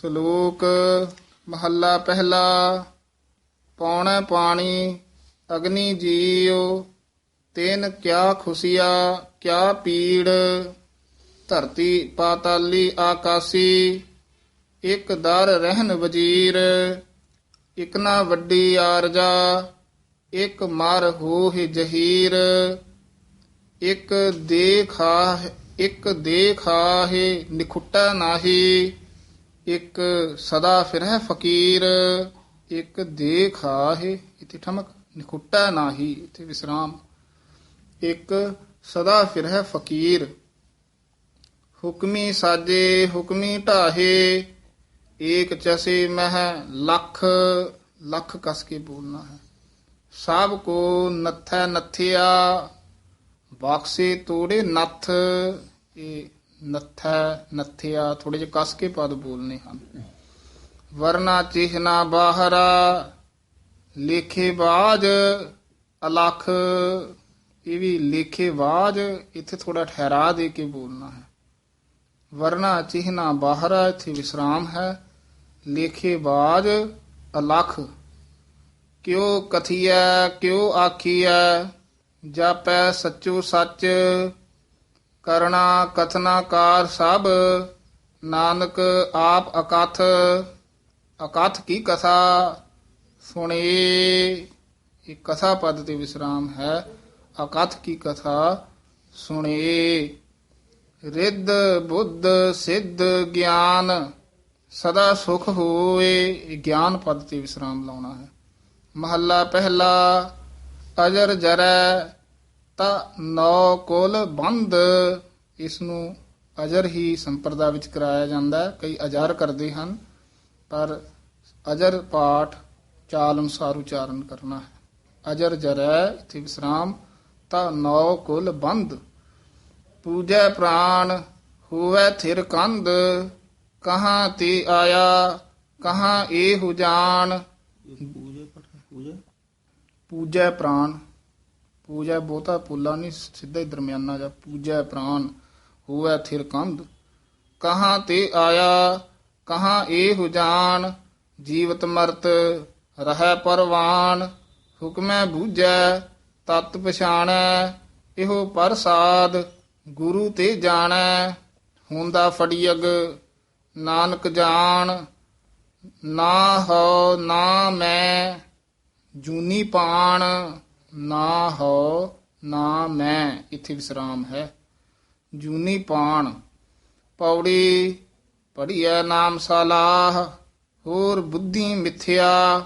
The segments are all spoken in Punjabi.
ਸ਼ਲੋਕ ਮਹੱਲਾ ਪਹਿਲਾ, ਪੌਣਾ ਪਾਣੀ, ਅਗਨੀ ਜੀਉ, ਤੈਨ ਕਿਆ ਖੁਸ਼ੀਆ, ਕਿਆ ਪੀੜ, ਧਰਤੀ ਪਾਤਾਲੀ ਆਕਾਸੀ, ਇਕ ਦਰ ਰਹਿਨ ਵਜੀਰ ਇਕ ਨਾ ਵੱਡੀ ਆਰਜਾ, ਇਕ ਮਰ ਹੋਹਿ ਜਹੀਰ, ਇਕ ਦੇਖਾ ਇਕ ਦੇਖਾਹੇ ਨਿਖੁੱਟਾ ਨਾਹੀ ਇਕ ਸਦਾ ਫਿਰਹਿ ਫਕੀਰ, ਇੱਕ ਇਕ ਦੇਖਾਹੇ, ਇਥੇ ਠਮਕ, ਨਿਖੁੱਟਾ ਨਾਹੀ, ਇਥੇ ਵਿਸਰਾਮ। ਇੱਕ ਸਦਾ ਫਿਰਹਿ ਫਕੀਰ, ਹੁਕਮੀ ਸਾਜੇ, ਹੁਕਮੀ ਢਾਹੇ, ਏਕ ਚਸੇ ਮਹਿ ਲੱਖ ਲੱਖ ਕਸ ਕੇ ਬੋਲਣਾ ਹੈ। ਸਭ ਕੋ ਨੱਥੈ ਨੱਥਿਆ ਬਾਕਸੇ ਤੋੜੇ ਨੱਥ, ਇਹ ਨੱਥੈ, ਨੱਥਿਆ ਥੋੜੇ ਜਿਹਾ ਕੱਸ ਕੇ ਪਦ ਬੋਲਨੇ ਹਨ। ਵਰਨਾ ਚਿਹਨਾ ਬਾਹਰਾ, ਲੇਖੇ ਬਾਜ, ਅਲਖ। ਇਹ ਵੀ ਲੇਖੇ ਬਾਜ, ਇੱਥੇ ਥੋੜਾ ਠਹਿਰਾ ਦੇ ਕੇ ਬੋਲਣਾ ਹੈ। ਵਰਨਾ ਚਿਹਨਾ ਬਾਹਰਾ, ਇੱਥੇ ਵਿਸਰਾਮ ਹੈ। ਲੇਖੇ ਬਾਜ, ਅਲਖ। ਕਿਉ ਕਥੀਐ, ਕਿਉ ਆਖੀਐ? ਜਾਪੈ ਸੱਚੋ ਸੱਚ ਕਰਣਾ ਕਥਨਾਕਾਰ ਸਭ, ਨਾਨਕ ਆਪ ਅਕਥ। ਅਕਥ ਕੀ ਕਥਾ? ਸੁਣੇ। ਇਹ ਕਥਾ ਪਦ ਤੇ ਵਿਸਰਾਮ ਹੈ। ਅਕਥ ਕੀ ਕਥਾ? ਸੁਣੇ। ਰਿੱਧ, ਬੁੱਧ, ਸਿੱਧ, ਗਿਆਨ, ਸਦਾ ਸੁਖ ਹੋਏ ਗਿਆਨ ਪਦ ਤੇ ਵਿਸਰਾਮ ਲਾਉਣਾ ਹੈ। ਮਹੱਲਾ ਪਹਿਲਾ, ਅਜਰ ਜਰੈ ਤਾ ਨੌ ਕੁਲ ਬੰਦ ਇਸ ਨੂੰ ਅਜਰ ਹੀ ਸੰਪਰਦਾ ਵਿੱਚ ਕਰਾਇਆ ਜਾਂਦਾ ਹੈ। ਕਈ ਅਜਰ ਕਰਦੇ ਹਨ ਪਰ ਅਜਰ ਪਾਠ ਚਾਲ ਅਨੁਸਾਰ ਉਚਾਰਨ ਕਰਨਾ ਹੈ। ਅਜਰ ਜਰੈ ਇਥੇ ਵਿਸਰਾਮ ਤਾ ਨੌ ਕੁਲ ਬੰਦ। ਪੂਜੈ ਪ੍ਰਾਣ ਹੋਵੇ ਥਿਰ ਕੰਧ। ਕਹਾਂ ਤੇ ਆਇਆ ਕਹਾਂ ਇਹ ਜਾਣ। ਪੂਜਾ ਪਠ ਪੂਜਾ? ਪੂਜੈ ਪ੍ਰਾਣ ਪੂਜੈ ਬਹੁਤਾ ਪੁੱਲਾ ਨਹੀਂ, ਸਿੱਧਾ ਹੀ ਦਰਮਿਆਨਾ ਜਾ, ਪੂਜੈ ਪ੍ਰਾਣ ਹੋਵੇ ਥਿਰ ਕੰਧ। ਕਹਾਂ ਤੇ ਆਇਆ, ਕਹਾਂ ਇਹ ਜਾਣ, ਜੀਵਤ ਮਰਤ ਰਹਿ ਪਰਵਾਨ। ਹੁਕਮੈ ਬੂਝੈ, ਤਤ ਪਛਾਣੈ, ਇਹੋ ਪ੍ਰਸਾਦ, ਗੁਰੂ ਤੇ ਜਾਣੈ। ਹੁੰਦਾ ਫੜੀਅਗ ਨਾਨਕ ਜਾਣ, ਨਾ ਹੋ ਨਾ ਮੈਂ, ਜੂਨੀ ਪਾਣ। ਨਾ ਹੋ, ਨਾ ਮੈਂ, ਇੱਥੇ ਵਿਸਰਾਮ ਹੈ। ਜੂਨੀ ਪਾਣ, ਪੌੜੀ ਪੜੀਐ ਨਾਮ ਸਲਾਹ ਹੋਰ ਬੁੱਧੀ ਮਿਥਿਆ,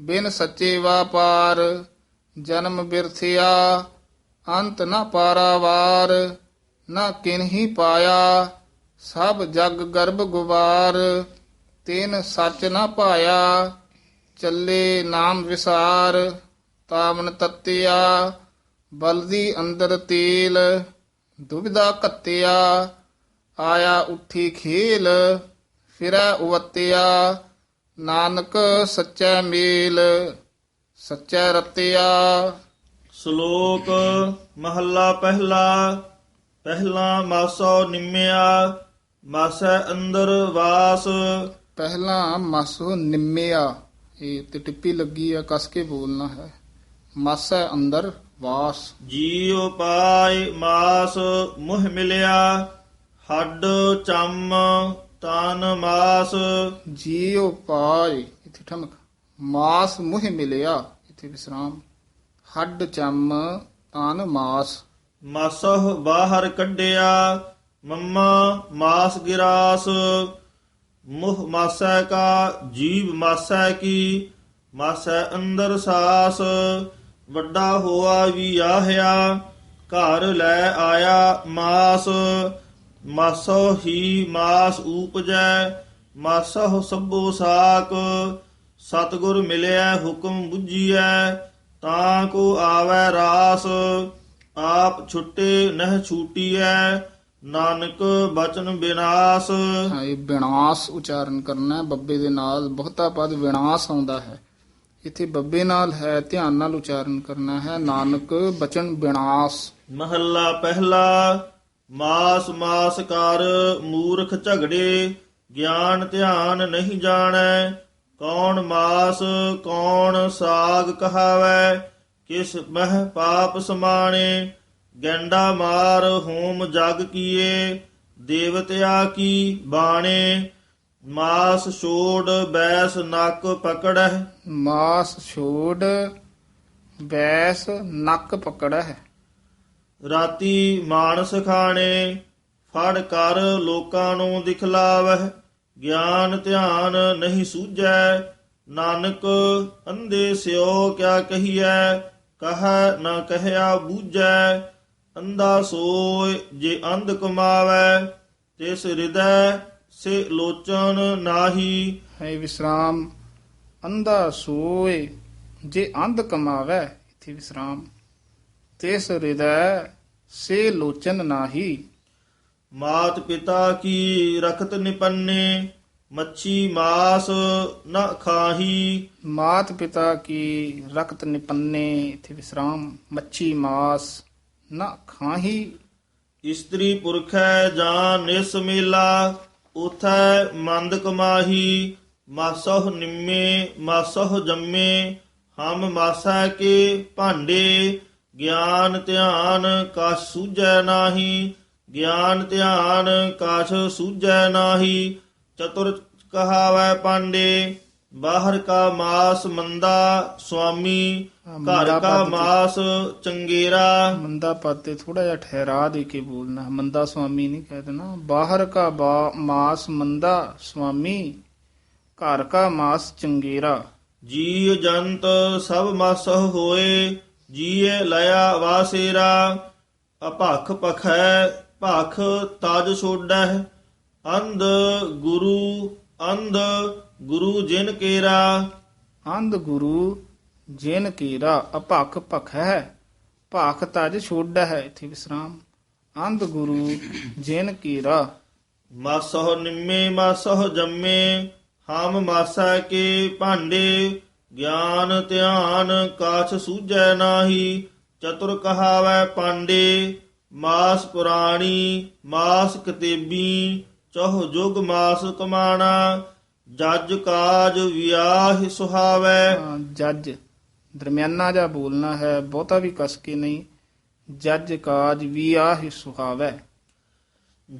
ਬਿਨ ਸੱਚੇ ਵਾਪਾਰ, ਜਨਮ ਬਿਰਥਿਆ, ਅੰਤ ਨ ਪਾਰਾਵਾਰ, ਨਾ ਕਿਨਹੀ ਪਾਇਆ, ਸਭ ਜਗ ਗਰਭ ਗੁਬਾਰ, ਤੈਨ ਸੱਚ ਨ ਪਾਇਆ ਚੱਲੇ ਨਾਮ ਵਿਸਾਰ। ਤਾਵਨ ਤਤਿਆ ਬਲਦੀ ਅੰਦਰ ਤੇਲ ਦੁਬਿਧਾ ਕੱਤਿਆ ਆਇਆ ਉੱਠੀ ਖੇਲ ਫਿਰੈ ਉਵਤਿਆ ਨਾਨਕ ਸੱਚੈ ਮੇਲ ਸੱਚੈ ਰਤਿਆ। ਸ਼ਲੋਕ ਮਹੱਲਾ ਪਹਿਲਾ ਪਹਿਲਾ ਮਾਸੋ ਨਿੰਮਿਆ ਮਾਸੈ ਅੰਦਰ ਵਾਸ। ਪਹਿਲਾ ਮਸੋ ਨਿੰਮਿਆ ਇਹ ਤੇ ਟਿੱਪੀ ਲੱਗੀ ਆ ਕਸ ਕੇ ਬੋਲਣਾ ਹੈ। ਮਾਸਾ ਅੰਦਰ ਵਾਸ। ਜੀਉ ਪਾਇ ਮਾਸ ਮੁਹ ਮਿਲਿਆ ਹੱਡ ਚੰਮ ਤਨ ਮਾਸ। ਜੀਉ ਪਾਏ ਇਥੇ ਠਮਕ। ਮਾਸ ਮੁਹ ਮਿਲਿਆ ਇਥੇ ਵਿਸਰਾਮ। ਹੱਡ ਚੰਮ ਤਨ ਮਾਸ। ਮਾਸਹ ਬਾਹਰ ਕੱਢਿਆ ਮੰਮਾ ਮਾਸ ਗਿਰਾਸ। ਮੁਹ ਮਾਸੈ ਕਾ ਜੀਵ ਮਾਸੈ ਕੀ ਮਾਸੈ ਅੰਦਰ ਸਾਸ। ਵੱਡਾ ਹੋਆ ਵੀ ਆਹਿਆ, ਘਰ ਲੈ ਆਇਆ ਮਾਸ। ਮਾਸੋ ਹੀ ਮਾਸ ਊਪਜੈ, ਮਾਸਹੁ ਸਭੋ ਸਾਕ। ਸਤਗੁਰ ਮਿਲਿਆ ਹੁਕਮ ਬੁੱਝੀਐ, ਤਾਂ ਕੋ ਆਵੈ ਰਾਸ। ਆਪ ਛੁੱਟੇ ਨਹਿ ਛੂਟੀਐ, ਨਾਨਕ ਬਚਨ ਵਿਨਾਸ ਹਾਂ ਵਿਨਾਸ਼ ਉਚਾਰਨ ਕਰਨਾ ਬੱਬੇ ਦੇ ਨਾਲ ਬਹੁਤਾ ਪਦ ਵਿਨਾਸ਼ ਆਉਂਦਾ ਹੈ। ਇੱਥੇ ਬੱਬੇ ਨਾਲ ਹੈ, ਧਿਆਨ ਨਾਲ ਉਚਾਰਨ ਕਰਨਾ ਹੈ। ਨਾਨਕ, ਬਚਨ ਵਿਨਾਸ਼ ਮਹੱਲਾ ਪਹਿਲਾ, ਮਾਸ ਮਾਸ ਕਰ, ਮੂਰਖ ਝਗੜੇ, ਗਿਆਨ ਧਿਆਨ ਨਹੀਂ ਜਾਣੈ। ਕੌਣ ਮਾਸ, ਕੌਣ ਸਾਗ ਕਹਾਵੈ, ਕਿਸ ਮਹਿ ਪਾਪ ਸਮਾਣੇ। ਗੰਡਾ ਮਾਰ ਹੋਮ ਜਗ ਕੀਏ, ਦੇਵਤਿਆ ਕੀ ਬਾਣੇ। ਮਾਸ ਛੋੜ ਬੈਸ ਨੱਕ ਪਕੜਹਿ। ਮਾਸ ਛੋੜ ਬੈਸ ਨੱਕ ਪਕੜੈ ਰਾਤੀ ਮਾਨਸ ਖਾਣੇ ਫੜ ਕਰ ਲੋਕਾਂ ਨੂੰ ਦਿਖਲਾਵਹਿ। ਗਿਆਨ ਧਿਆਨ ਨਹੀਂ ਸੂਝੈ ਨਾਨਕ ਅੰਧੇ ਸਿਓ ਕਿਆ ਕਹੀਐ? ਕਹੈ ਨਾ ਕਹਿਆ ਬੂਝੈ। ਅੰਧਾ ਸੋਇ ਜੇ ਅੰਧ ਕਮਾਵੈ ਤਿਸ ਹਿਰਦੈ ਸੇ ਲੋਚਨ ਨਾਹੀ। ਹੈ ਵਿਸਰਾਮ ਅੰਧਾ ਸੋਏ ਜੇ ਅੰਧ ਕਮਾਵੇ ਇਥੇ ਵਿਸਰਾਮ। ਤਿਸ ਹਿਰਦੈ ਸੇ ਲੋਚਨ ਨਾਹੀ। ਮਾਤ ਪਿਤਾ ਕੀ ਰਖਤ ਨਿਪੰਨੇ ਮੱਛੀ ਮਾਸ ਨ ਖਾਹੀ। ਮਾਤ ਪਿਤਾ ਕੀ ਰਕਤ ਨਿਪੰਨੇ ਇਥੇ ਵਿਸਰਾਮ। ਮੱਛੀ ਮਾਸ ਨਾ ਖਾਹੀ। ਇਸਤਰੀ ਪੁਰਖੈ ਜਾਂ ਨਿਸ ਮੇਲਾ ਉਥੈ ਮੰਦ ਕਮਾਹੀ, ਮਾਸਹ ਨਿੰਮੇ, ਮਾਸਹ ਜੰਮੇ, ਹਮ ਮਾਸਾ ਕੇ ਭਾਂਡੇ, ਗਿਆਨ ਧਿਆਨ ਕਛ ਸੂਝੈ ਨਾਹੀ, ਗਿਆਨ ਧਿਆਨ ਕਛ ਸੂਝੈ ਨਾਹੀ, ਚਤੁਰ ਕਹਾਵੈ ਪਾਂਡੇ, ਬਾਹਰ ਕਾ ਮਾਸ ਮੰਦਾ, ਸੁਆਮੀ ਘਰ ਕਾ ਮਾਸ ਚੰਗੇਰਾ। ਮੰਦਾ ਪਦ ਤੇ ਥੋੜਾ ਜਿਹਾ ਠਹਿਰਾ ਦੇ ਕੇ ਬੋਲਣਾ। ਮੰਦਾ ਸੁਆਮੀ ਨਹੀਂ ਕਹਿ ਦੇਣਾ। ਬਾਹਰ ਕਾ ਮਾਸ ਮੰਦਾ ਸੁਆਮੀ ਘਰ ਕਾ ਮਾਸ ਚੰਗੇਰਾ। ਜੀਵ ਜੰਤ ਸਭ ਮਸਹ ਹੋਏ ਜੀਏ ਲਿਆ ਵਾਸੇਰਾ। ਅਭਖ ਪਖੈ ਭਖ ਤਜ ਛੋੜੈ ਅੰਧ ਗੁਰੂ ਅੰਧ ਗੁਰੂ ਜਿਨ ਕੇਰਾ। ਅੰਧ ਗੁਰੂ ਜਿਨ ਕੀਰਾ ਅਭਖ ਭਖੈ ਭਾਖ ਤਜ ਛੋੜ ਹੈ ਇਥੇ ਵਿਸਰਾਮ। ਅੰਧ ਗੁਰੂ ਜਿਨ ਕੀਰਾ। ਮਸਹ ਨਿੰਮੇ ਮਸਹ ਜੰਮੇ ਹਮ ਮਾਸਾ ਕੇ ਭਾਂਡੇ ਗਿਆਨ ਧਿਆਨ ਕਾਛ ਸੂਝੈ ਨਾਹੀ ਚਤੁਰ ਕਹਾਵੈ ਪਾਂਡੇ ਮਾਸ ਪੁਰਾਣੀ ਮਾਸ ਕਤੇਬੀ ਚਹੁ ਜੁਗ ਮਾਸ ਕਮਾਣਾ ਜੱਜ ਕਾਜ ਵਿਆਹ ਸੁਹਾਵੈ। ਜੱਜ। ਦਰਮਿਆਨਾ ਜਾ ਬੋਲਣਾ ਹੈ ਬਹੁਤਾ ਵੀ ਕਸ ਕੇ ਨਹੀਂ। ਜੱਜ ਕਾਜ ਵੀ ਆਹ ਸੁਹਾਵੈ।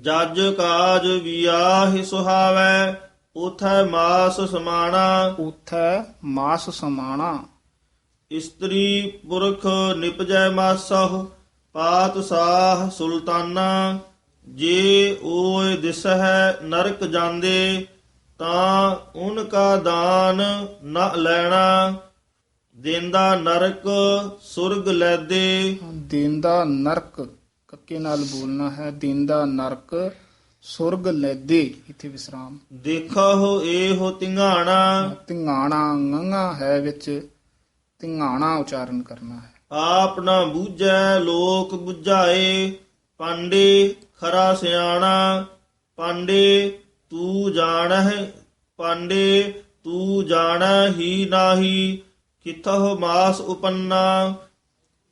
ਜੱਜ ਕਾਜ ਵਿਆਹ ਸੁਹਾਵੈ ਉਥੈ ਮਾਸ ਸਮਾਣਾ। ਉਥੈ ਮਾਸ ਸਮਾਣਾ। ਇਸਤਰੀ ਪੁਰਖ ਨਿਪਜੈ ਮਾਸਹੁ ਪਾਤ ਸਾਹ ਸੁਲਤਾਨਾ। ਜੇ ਓਏ ਦਿਸਹਿ ਨਰਕ ਜਾਂਦੇ ਤਾਂ ਉਨ ਕਾ ਦਾਨ ਨ ਲੈਣਾ। ਦੇਂਦਾ ਨਰਕ ਸੁਰਗ ਲੈਦੇ। ਦਿੰਦਾ ਨਰਕ ਕੱਕੇ ਨਾਲ ਬੋਲਣਾ ਹੈ ਦਿੰਦਾ ਨਰਕ ਸੁਰਗ ਲੈਦੇ ਇਥੇ ਵਿਸਰਾਮ। ਦੇਖੋ ਇਹੋ ਤਿੰਘਾਣਾ। ਤਿੰਗਾਣਾ nganga ਹੈ ਵਿੱਚ ਤਿੰਗਾਣਾ ਉਚਾਰਨ ਕਰਨਾ ਹੈ। ਆਪ ਨਾ ਬੂਝੈ ਲੋਕ ਬੁਝਾਏ। ਪਾਂਡੇ ਖਰਾ ਸਿਆਣਾ। ਪਾਂਡੇ ਤੂੰ ਜਾਣਹਿ ਪਾਂਡੇ ਤੂੰ ਜਾਣੈ ਹੀ ਨਾਹੀ। ਕਿਥਹੁ ਮਾਸ ਉਪੰਨਾ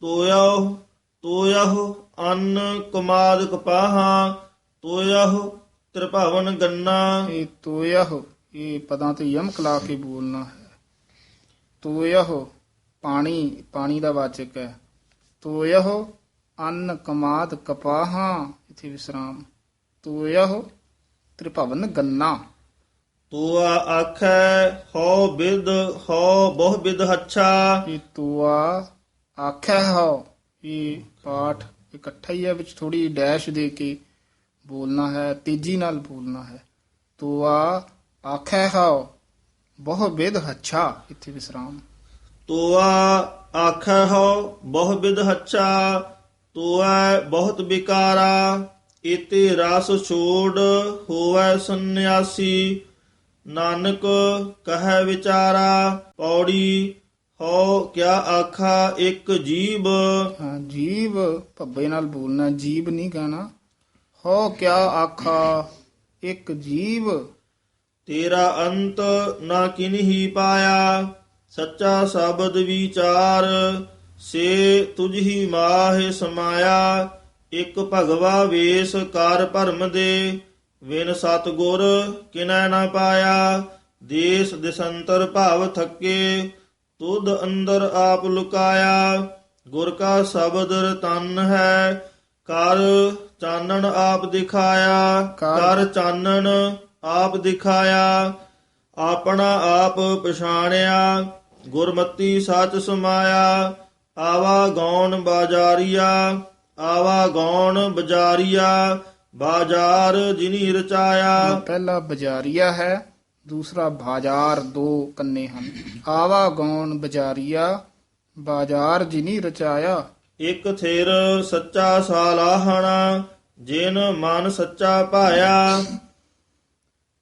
ਤੋਯਹੁ ਤੋਯਹੁ ਅੰਨ ਕਮਾਦ ਕਪਾਹਾਂ ਤੋਯਹੁ ਤ੍ਰਿਭਵਨ ਗੰਨਾ। ਇਹ ਤੋਯਹ ਇਹ ਪਦਾਂ ਤੇ ਯਮਕ ਲਾ ਕੇ ਬੋਲਣਾ ਹੈ। ਤੋਯਹ ਪਾਣੀ ਪਾਣੀ ਦਾ ਵਾਚਕ ਹੈ। ਤੋਯਹ ਅੰਨ ਕਮਾਦ ਕਪਾਹਾਂ ਇਥੇ ਵਿਸਰਾਮ। ਤੋਯਹ ਤ੍ਰਿਭਵਨ ਗੰਨਾ। ਤੋਆ ਆਖੈ ਹਉ ਬਿਦ ਹਉ ਬਹੁ ਬਿਦ ਹੱਛਾ। ਇਹ ਤੋਆ ਆਖਿਆ ਹੋ ਇਹ ਪਾਠ ਇਕੱਠਾ ਹੀ ਹੈ ਵਿੱਚ ਥੋੜੀ ਡੈਸ਼ ਦੇ ਕੇ ਬੋਲਣਾ ਹੈ ਤੇਜ਼ੀ ਨਾਲ ਬੋਲਣਾ ਹੈ। ਤੋਆ ਆਖਿਆ ਹੋ ਬਹੁ ਵਿਦ ਹੱਛਾ। ਇੱਥੇ ਵਿਸਰਾਮ। ਤੋਆ ਆਖੈ ਹੋ ਬਹੁ ਬਿਦ ਹੱਛਾ। ਤੋਐ ਬਹੁਤ ਬਿਕਾਰਾ ਇਤੇ ਰਸ ਛੋੜ ਹੋਵੈ ਸੰਨਿਆਸੀ। ਨਾਨਕ ਕਹੈ ਵਿਚਾਰਾ ਪੌੜੀ ਹੋ ਕਿਆ ਆਖਾ ਇੱਕ ਜੀਬ? ਹਾਂ ਜੀਵ ਭੱਬੇ ਨਾਲ ਬੋਲਣਾ ਜੀਵ ਨਹੀਂ ਕਹਿਣਾ। ਹੋ ਕਿਆ ਆਖਾ ਇੱਕ ਜੀਵ ਤੇਰਾ ਅੰਤ ਨਾ ਕਿਨਹੀ ਪਾਇਆ? ਸੱਚਾ ਸ਼ਬਦ ਵਿਚਾਰ ਸੇ ਤੁਝ ਹੀ ਮਾਹਿ ਸਮਾਇਆ। ਇੱਕ ਭਗਵਾ ਵੇਸ ਕਰ ਭਰਮ ਦੇ। ਵਿਨ ਸਤਗੁਰ ਕਿਨੈ ਨਾ ਪਾਇਆ ਦੇਸ ਦਿਸੰਤਰ ਭਾਵ ਥੱਕੇ ਤੁਧ ਅੰਦਰ ਆਪ ਲੁਕਾਇਆ। ਗੁਰ ਕਾ ਸ਼ਬਦ ਰਤਨ ਹੈ ਕਰ ਚਾਨਣ ਆਪ ਦਿਖਾਇਆ ਕਰ- ਕਰ ਚਾਨਣ ਆਪ ਦਿਖਾਇਆ। ਆਪਣਾ ਆਪ ਪਛਾਣਿਆ ਗੁਰਮਤੀ ਸਚ ਸਮਾਇਆ। ਆਵਾ ਗੌਣ ਬਾਜ਼ਾਰੀਆ ਆਵਾ ਗੌਣ ਬਾਜ਼ਾਰੀਆ। ਬਾਜ਼ਾਰ ਜਿਨੀ ਰਚਾਇਆ। ਪਹਿਲਾ ਬਜਾਰੀਆ ਹੈ ਦੂਸਰਾ ਬਾਜ਼ਾਰ ਦੋ ਕੰਨੇ ਹਨ। ਆਵਾ ਗੌਣ ਬਜਾਰੀਆ ਬਾਜ਼ਾਰ ਜਿਨੀ ਰਚਾਇਆ। ਇਕ ਥਿਰ ਸੱਚਾ ਸਾਲਾਹਣਾ ਜਿਨ ਮਨ ਸੱਚਾ ਪਾਇਆ।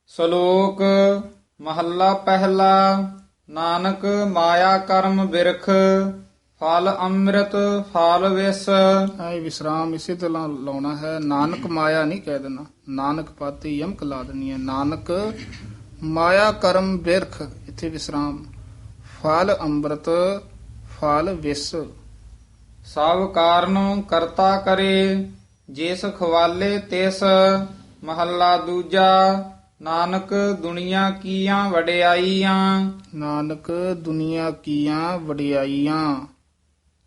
ਸ਼ਲੋਕ ਮਹੱਲਾ ਪਹਿਲਾ ਨਾਨਕ ਮਾਇਆ ਕਰਮ ਬਿਰਖ। ਫਲ ਅੰਮ੍ਰਿਤ ਫਲ ਵਿਸ। ਇਹ ਵਿਸਰਾਮ ਇਸੇ ਤਰ੍ਹਾਂ ਲਾਉਣਾ ਹੈ। ਨਾਨਕ ਮਾਇਆ ਨਹੀਂ ਕਹਿ ਦੇਣਾ। ਨਾਨਕ ਪਾਤੇ ਯਮਕ ਲਾ ਦੇਣੀ ਹੈ। ਨਾਨਕ ਮਾਇਆ ਕਰਮ ਬਿਰਖ। ਇੱਥੇ ਵਿਸਰਾਮ। ਫਲ ਅੰਮ੍ਰਿਤ ਫਲ ਵਿਸ। ਸਭ ਕਾਰਨ ਕਰਤਾ ਕਰੇ ਜਿਸ ਖਵਾਲੇ ਤਿਸ ਮਹੱਲਾ ਦੂਜਾ ਨਾਨਕ ਦੁਨੀਆ ਕੀਆਂ ਵਡਿਆਈਆਂ। ਨਾਨਕ ਦੁਨੀਆ ਕੀਆਂ ਵਡਿਆਈਆਂ।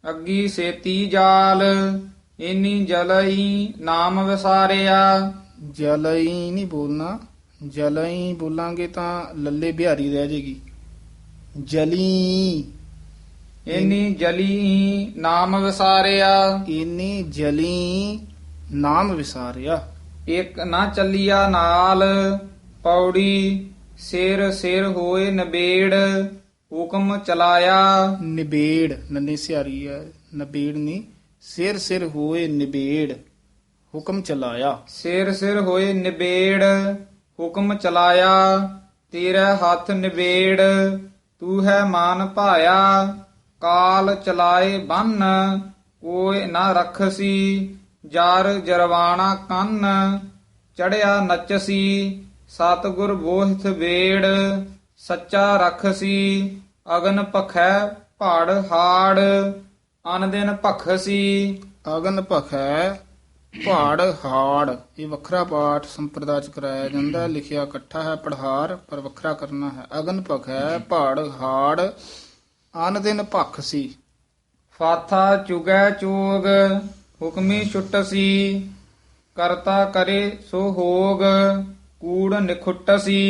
ਅੱਗੀ ਸੇਤੀ ਜਾਲ ਇਨੀ ਜਲਈ ਨਾਮ ਵਿਸਾਰਿਆ। ਜਲਈ ਨਹੀਂ ਬੋਲਣਾ ਜਲਈ ਬੋਲਾਂਗੇ ਤਾਂ ਲੱਲੇ ਬਿਹਾਰੀ ਰਹਿ ਜਾਏਗੀ ਜਲੀ। ਇਨੀ ਜਲੀ ਨਾਮ ਵਿਸਾਰਿਆ। ਇਨੀ ਜਲੀ ਨਾਮ ਵਿਸਾਰਿਆ। ਇੱਕ ਨਾ ਚੱਲਿਆ ਨਾਲ ਪੌੜੀ ਸਿਰ ਸਿਰ ਹੋਏ ਨਬੇੜ। ਹੁਕਮ ਚਲਾਇਆ। ਨਿਬੇੜ ਨੰਨੇ ਸਿਆਰੀ ਹੈ ਨਿਬੇੜ ਨਹੀਂ ਸਿਰ ਸਿਰ ਹੋਏ ਨਿਬੇੜ ਹੁਕਮ ਚਲਾਇਆ। ਸਿਰ ਸਿਰ ਹੋਏ ਨਿਬੇੜ ਹੁਕਮ ਚਲਾਇਆ। ਤੇਰਾ ਹੱਥ ਨਿਬੇੜ ਤੂੰ ਹੈ ਮਾਨ ਭਾਇਆ। ਕਾਲ ਚਲਾਏ ਬੰਨ ਕੋਈ ਨਾ ਰਖਸੀ। ਜਰ ਜਰਵਾਣਾ ਕੰਨ ਚੜਿਆ ਨਚਸੀ। ਸਤਗੁਰ ਬੋਹਿਥ ਵੇੜ ਸੱਚਾ ਰਖਸੀ ਅਗਨ ਭਖੈ ਪਹਾੜ ਹਾੜ ਅਨ ਦਿਨ ਭਖਸੀ ਅਗਨ ਭਖੈ ਪਹਾੜ ਹਾੜ ਇਹ ਵੱਖਰਾ ਪਾਠ ਸੰਪਰਦਾ ਚ ਕਰਾਇਆ ਜਾਂਦਾ। ਲਿਖਿਆ ਇਕੱਠਾ ਹੈ ਪੜਹਾਰ ਪਰ ਵੱਖਰਾ ਕਰਨਾ ਹੈ। ਅਗਨ ਭਖੈ ਪਹਾੜ ਹਾੜ ਅਨ ਦਿਨ ਭਖ ਸੀ। ਫਾਥਾ ਚੁਗੈ ਚੋਗ ਹੁਕਮੀ ਛੁੱਟਸੀ ਕਰਤਾ ਕਰੇ ਸੋ ਹੋਗ ਕੂੜ ਨਿਖੁੱਟਸੀ